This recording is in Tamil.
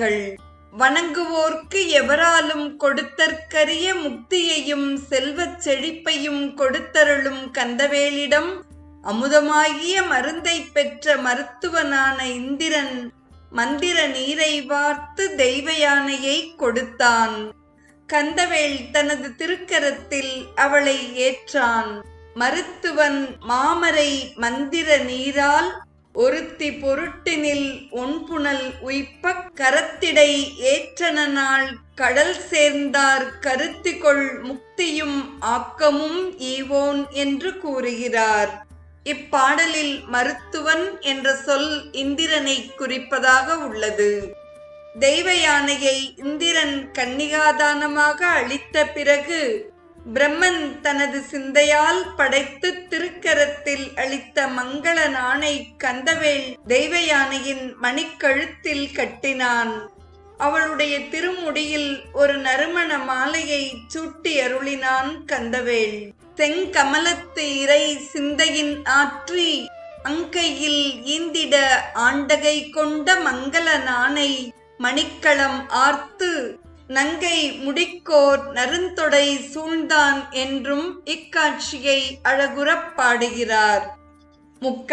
மூர்த்திகள் வணங்குவோர்க்கு எவராலும் கொடுத்தற்கரிய முக்தியையும் செல்வச் செழிப்பையும் கொடுத்தருளும் கந்தவேலிடம் அமுதமாகிய மருந்தை பெற்ற மருத்துவனான இந்திரன் மந்திர நீரை வார்த்து தெய்வ யானையை கொடுத்தான். கந்தவேல் தனது திருக்கரத்தில் அவளை ஏற்றான். மருத்துவன் மாமரை மந்திர நீரால் ஒருத்தி பொருட்டினில் ஒன்புணல் உய்ப்ப கரத்திடை ஏற்றனால் கடல் சேர்ந்தார் கருத்திகொள் முக்தியும் ஆக்கமும் ஈவோன் என்று கூறுகிறார். இப்பாடலில் மருத்துவன் என்ற சொல் இந்திரனை குறிப்பதாக உள்ளது. தெய்வ யானையை இந்திரன் கன்னிகாதானமாக அளித்த பிறகு பிரம்மன் தனது சிந்தையால் படைத்து திருக்கரத்தில் அளித்த மங்கள நாணை கந்தவேல் தெய்வ யானையின் மணிக்கழுத்தில் கட்டினான். அவளுடைய திருமுடியில் ஒரு நறுமண மாலையை சூட்டி அருளினான் கந்தவேல். செங்கமலத்து இறை சிந்தையின் ஆற்றி அங்கையில் ஈந்திட ஆண்டகை கொண்ட மங்கள நாணை மணிக்களம் ஆர்த்து நங்கை முடிக்கோர் நருந்தொடை சூழ்ந்தான் என்றும் இக்காட்சியை அழகுறப் பாடுகிறார். முக்க